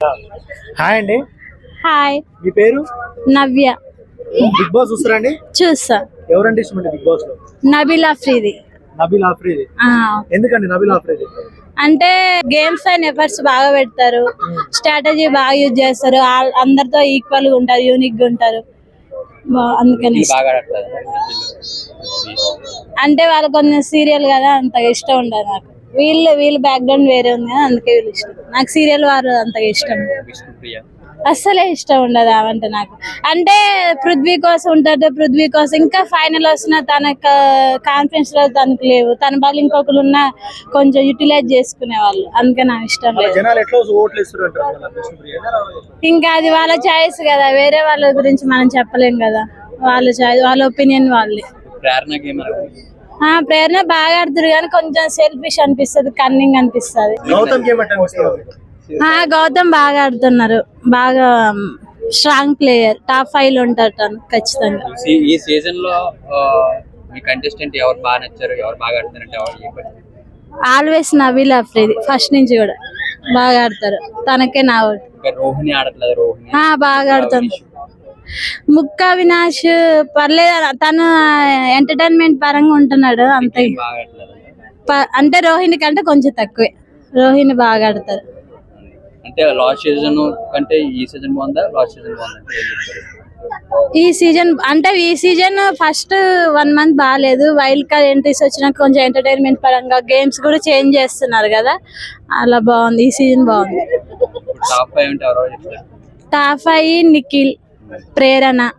Hi అండి. Hi. మీ పేరు? నవ్య. Big boss చూస్తారండి? చూసా ఎవరంటే ఇష్టం అండి బిగ్ బాస్లో? నబిల్ అఫ్రీది నబీల్ ఆఫ్రీది. ఆ, ఎందుకండి నబీల్ ఆఫ్రీది? అంటే గేమ్స్ అండ్ ఎఫర్ట్స్ బాగా పెడతారు. స్ట్రాటజీ బాగా యూజ్ చేస్తారు. అందరితో ఈక్వల్గా ఉంటారు యూనిక్గా ఉంటారు అందుకని. అంటే వాళ్ళు కొంచెం సీరియల్ కదా అంతగా ఇష్టం ఉండదు నాకు. వీళ్ళు వీళ్ళ బ్యాక్గ్రౌండ్ వేరే ఉంది కదా అందుకే వీళ్ళు ఇష్టం. నాకు సీరియల్ వారు అంతగా ఇష్టం అస్సలే ఇష్టం ఉండదు అవంటే నాకు. అంటే పృథ్వీ కోసం ఉంటాడు పృథ్వీ కోసం ఇంకా ఫైనల్ వస్తున్న తన కాన్ఫిడెన్స్లో తనకు లేవు. తన బదులు ఇంకొకరు ఉన్న కొంచెం యూటిలైజ్ చేసుకునే వాళ్ళు. అందుకే నాకు ఇష్టం ఇంకా అది వాళ్ళ చాయిస్ కదా. వేరే వాళ్ళ గురించి మనం చెప్పలేం కదా. వాళ్ళ చాయిస్ వాళ్ళ ఒపీనియన్ వాళ్ళే. ప్రేరణ గేమ్ ఆ ప్రేరణ బాగా ఆడుతారు కానీ కొంచెం సెల్ఫిష్ అనిపిస్తుంది కన్నింగ్ అనిపిస్తుంది. గౌతమ్ బాగా ఆడుతున్నారు. బాగా స్ట్రాంగ్ ప్లేయర్ టాప్ ఫైవ్లో ఉంటారు తను ఖచ్చితంగా. ఈ సీజన్లో ఆ, మీ కంటెస్టెంట్ ఎవరు బాగా నచ్చారు ఎవరు బాగా ఆడుతారంటే ఎవరు ఏ పని? ఆల్వేస్ నవీల్ అఫ్రీది ఫస్ట్ నుంచి కూడా. బాగా ఆడతారు. తనకే నా రోహిణి ఆడట్లేదు? రోహిణి ఆ, బాగా ఆడుతుంది ముక్క అవినాష్ పర్లేదు తను ఎంటర్టైన్మెంట్ పరంగా ఉంటున్నాడు అంతే. అంటే రోహిణి కంటే కొంచెం తక్కువే. రోహిణి బాగా ఆడతారు అంటే లాస్ట్ సీజన్ కంటే ఈ సీజన్ బాగుందా లాస్ట్ సీజన్ బాగుందా ఈ సీజన్ అంటే ఈ సీజన్ ఫస్ట్ వన్ మంత్ బాగాలేదు. వైల్డ్ కార్డ్ ఎంట్రీస్ వచ్చినాక కొంచెం ఎంటర్టైన్మెంట్ పరంగా గేమ్స్ కూడా చేంజ్ చేస్తున్నారు కదా. అలా బాగుంది ఈ సీజన్ బాగుంది. Top five Nikhil. Prerana.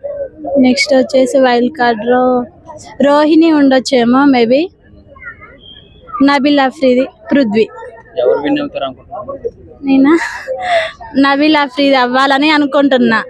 Next వచ్చేసి వైల్డ్ కార్డ్లో రోహిణి ఉండొచ్చేమో మేబీ. నబిల్ అఫ్రీది పృథ్వీ. నేనా? నబిల్ అఫ్రీది అవ్వాలని అనుకుంటున్నా.